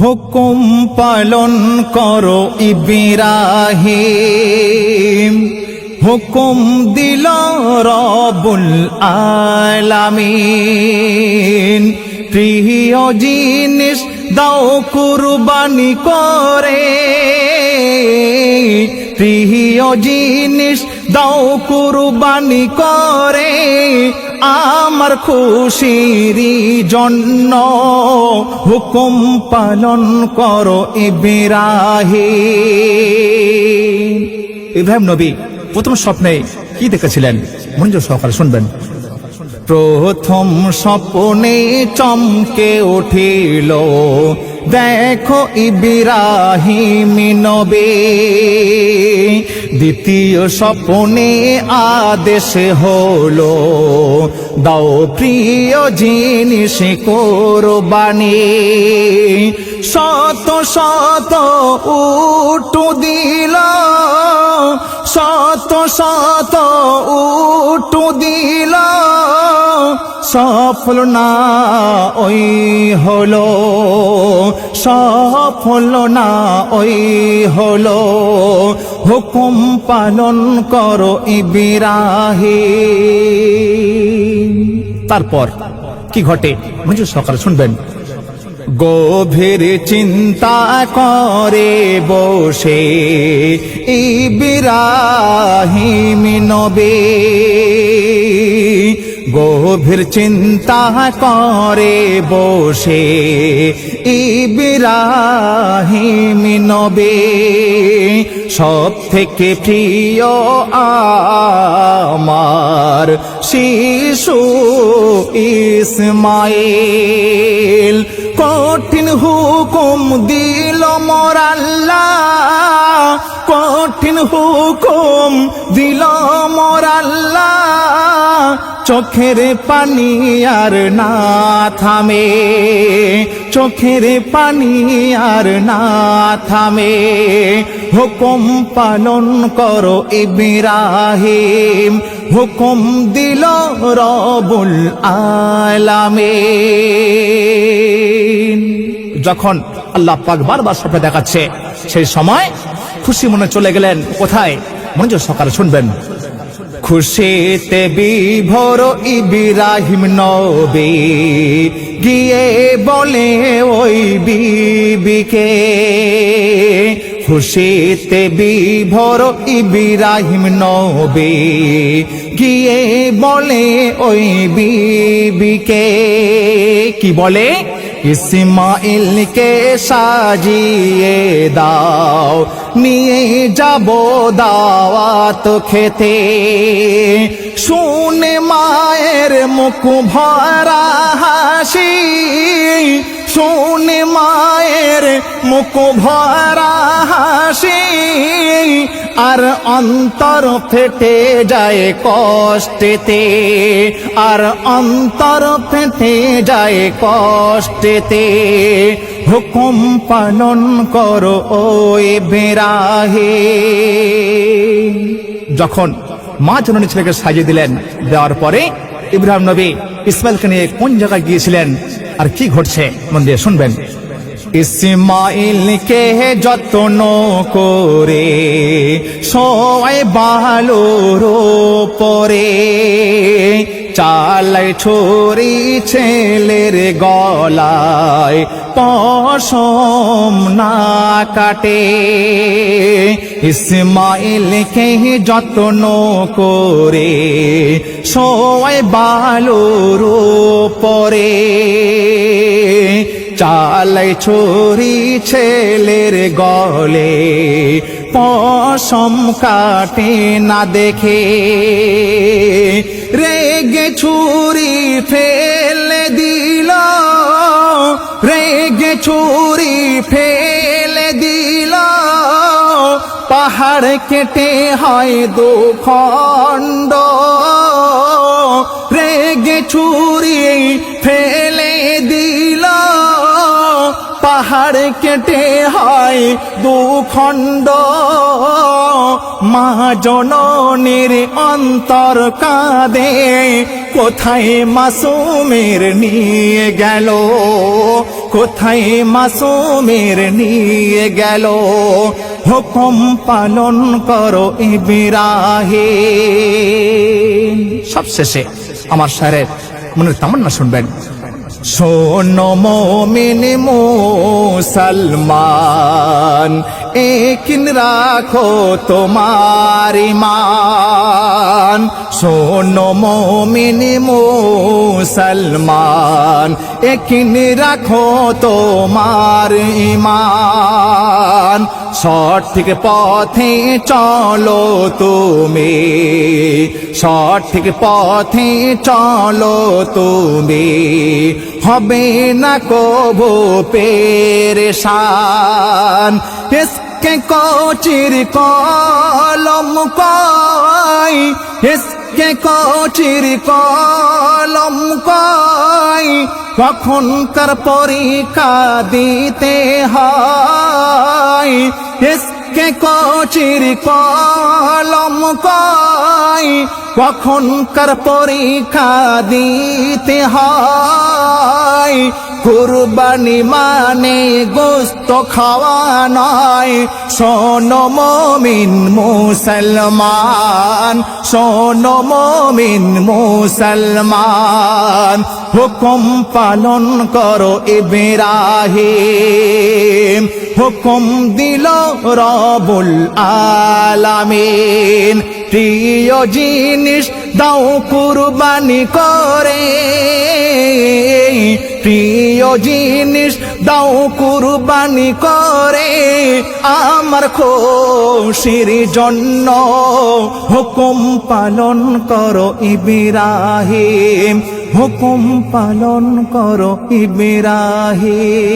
হুকুম পালন করো ইবিরাহিম। হুকুম দিল রবুল আলামিন। প্রিয় জিনিস দাও কুরবানি করে। প্রিয় জিনিস দাও কুরবানি করে আমার খুশির জন্য। হুকুম পালন করো ইব্রাহিম। ইব্রাহিম নবী, প্রথম স্বপ্নে কি দেখেছিলেন? মনোযোগ সহকারে শুনবেন। প্রথম স্বপ্নে চমকে উঠিল দেখো ইবিরাহিম নবে, দ্বিতীয় স্বপ্নে আদেশ হলো, দাও প্রিয় জিনিস কোরবানি। শত শত উটু দিল, শত শত উটু দিল, সফল না ওই হলো। সফল না ওই হলো। হুকুম পালন করো ইবিরাহিম। তারপর কি ঘটে? মঞ্জুর সকালে শুনবেন। গভীর চিন্তা করে বসে ইবিরাহিম নবে। গভীর চিন্তা করে বসে। ইবিরাহিম নবে সব থেকে প্রিয় আমার শিশু ইসমাইল। কঠিন হুকুম দিল মোরাল্লা কঠিন হুকুম দিল মোরাল্লা চোখের পানি আর না থামে। চোখের পানি আর না থামে। হুকুম পালন করো ইব্রাহিম। হুকুম দিল রবুল আলামিন। যখন আল্লাহ পাক বারবার স্বপ্নে দেখাচ্ছে, সেই সময় খুশি মনে চলে গেলেন, কোথায়? মনোযোগ সকালে শুনবেন। খুশিতে বিভোর ইবিরাহিম নবী গিয়ে বলে ওই বিবিকে, খুশিতে বিভোর ইবিরাহিম নবী গিয়ে বলে ওই বিবিকে। কি বলে? ইসমাইলকে সাজিয়ে দাও, নিয়ে যাব দাওয়াত খেতে। শুনে মায়ের মুখ ভরা হাসি, শুনে মায়ের মুখ ভরা হাসি। আর অন্তর ফেটে যায় কষ্টেতে। আর অন্তর ফেটে যায় কষ্টেতে। হুকুম পালন করো ওই বেরাহে যখন মা জননী ছেলেকে সাজিয়ে দিলেন, দেওয়ার পরে ইব্রাহিম নবী ইসমাইলকে নিয়ে কোন জায়গায় গিয়েছিলেন আর কি ঘটছে, মন দিয়ে শুনবেন। ইসমাইলকে যত্ন করে সবাই বালোর পরে চালাই ছড়ি ছেলের গলায় পশম না কাটে। ইসমাইলকে যত্ন করে সবাই বালোর পরে চালাই ছড়ি ছেলের গলে, পশম কাটে না দেখে। রেগে ছুরি ফেলে দিল, রেগে ছুরি ফেলে দিল। পাহাড় কেটে হয় দু দুখণ্ড। মা জননীর অন্তর কাঁদে, কোথায় মাসুমের নিয়ে গেল? কোথায় মাসুমের নিয়ে গেল? হুকুম পালন করো ইবিরাহে সবশেষে আমার স্যারের মনের তামান্না শুনবেন। শোনো মমিন মুসলমান একিন রাখো তোমার ইমান শোনো মমিন মুসলমান একিন রাখো তোমার ইমান সঠিক পথে চলো তুমি। সঠিক পথে চলো তুমি। হবে না কবো পেরেশান। ইসকে কোচির কলম কয় ইসকে কোচির কলম কয় কখনকার পরীক্ষা দিতে হয়? ইসকে কচির কলম কখন কার পরীক্ষা দিতে হয়? কুরবানি মানে গোস্ত খাওয়া নয়। শোনো মমিন মুসলমান, শোনো মমিন মুসলমান, হুকুম পালন করো ইব্রাহিম, হুকুম দিল রবুল আলামিন। প্রিয় জিনিস দাও কুরবানি করে। প্রিয় জিনিস দাও কুরবানি করে। আমার খুশির জন্য হুকুম পালন করো ইবিরাহিম। হুকুম পালন করো ইবিরাহিম।